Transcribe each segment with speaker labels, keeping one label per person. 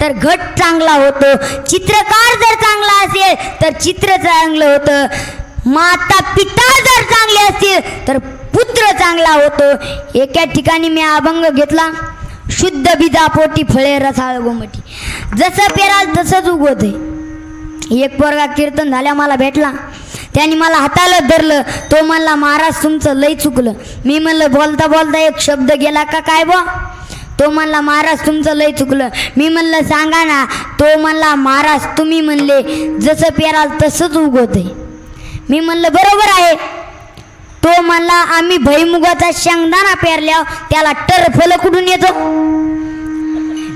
Speaker 1: तर घट चांगला होतो. चित्रकार जर चांगला असेल तर चित्र चांगलं होतं. माता पिता जर चांगले असतील तर पुत्र चांगला होतो. एका ठिकाणी मी अभंग घेतला. शुद्ध बिजा पोटी फळे रसाळ गोमटी. जसं पेराल तसंच उगवते. एक पोरगा कीर्तन झाल्या मला भेटला. त्याने मला हाताला धरलं. तो म्हणला महाराज तुमचं लय चुकलं. मी म्हणलं बोलता बोलता एक शब्द गेला का काय बा? तो म्हणला महाराज तुमचं लय चुकलं. मी म्हणलं सांगा ना. तो म्हणला महाराज तुम्ही म्हणले जसं पेराल तसंच उगवते मी म्हणलं बरोबर आहे. तो म्हणला आम्ही भैमुगाचा शेंगदाणा पेरल्यावर त्याला टर फल कुठून येतो?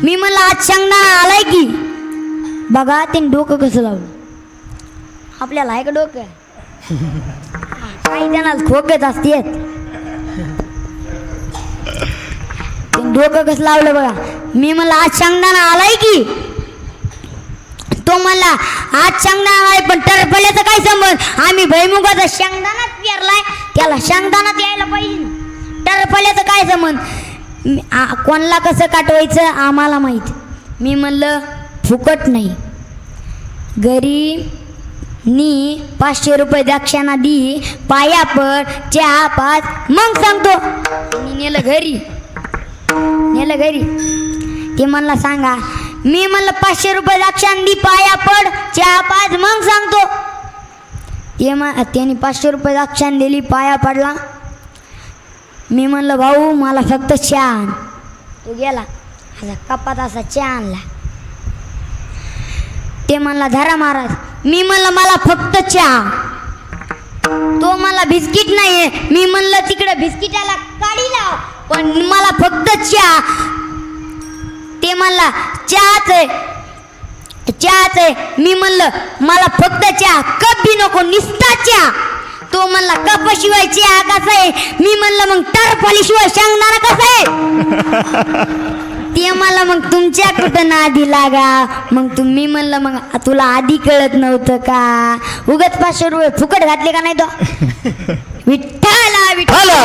Speaker 1: मी म्हणलं आज शेंगदाणा आलाय की. बघा ते डोकं कसं लावलं. आपल्याला आहे का डोकं? काही जणाला खोकत असते डोकं कसं लावलं बघा. मी म्हणलं आज शेंगदाणा आलाय की? तो म्हणला आज शेंगदाणा आहे पण टरफल्याचा काय संबंध? आम्ही भैमुगाचा शेंगदाणाच पेरलाय. त्याला शेंगदाणाच यायला पाहिजे. टरफल्याचं टरफल्याचा काय संबंध? आ- कोणाला कसं काटवायचं आम्हाला माहीत. मी म्हणलं फुकट नाही. घरी नी पाचशे रुपये दक्षिणा दी पाया पड चहा पाच मग सांगतो मी नेलं घरी. नेलं घरी. ते म्हणला सांगा मी म्हणलं पाचशे रुपये दक्षिणा पाया पड चहा पाच मग सांगतो. ते मग त्याने पाचशे रुपये दक्षिणा दिली पाया पडला. मी म्हणलं भाऊ मला फक्त चहा आण. तो गेला असा कपात असा चहा आणला. ते म्हणला धरा महाराज मी म्हणलं मला फक्त चहा तो मला बिस्किट नाहीये. मी म्हणलं तिकडे बिस्किटाला काढी लाव. पण मला फक्त चहा. ते म्हणला चहाच आहे. चहाच आहे. मी म्हणलं मला फक्त चहा. कप बी नको निस्ता चहा. तो म्हणला कपाशिवाय चहा कसा आहे? मी म्हणलं मग टरफलीशिवाय शेंगदाणा कसा आहे? ते मला मग तुमच्या कुठं नादी लागा? मग तुम्ही म्हणलं मग तुला आधी कळत नव्हतं का? उगत पाचशे रुपये फुकट घातले का नाही तो? विठ्ठला विठ्ठला.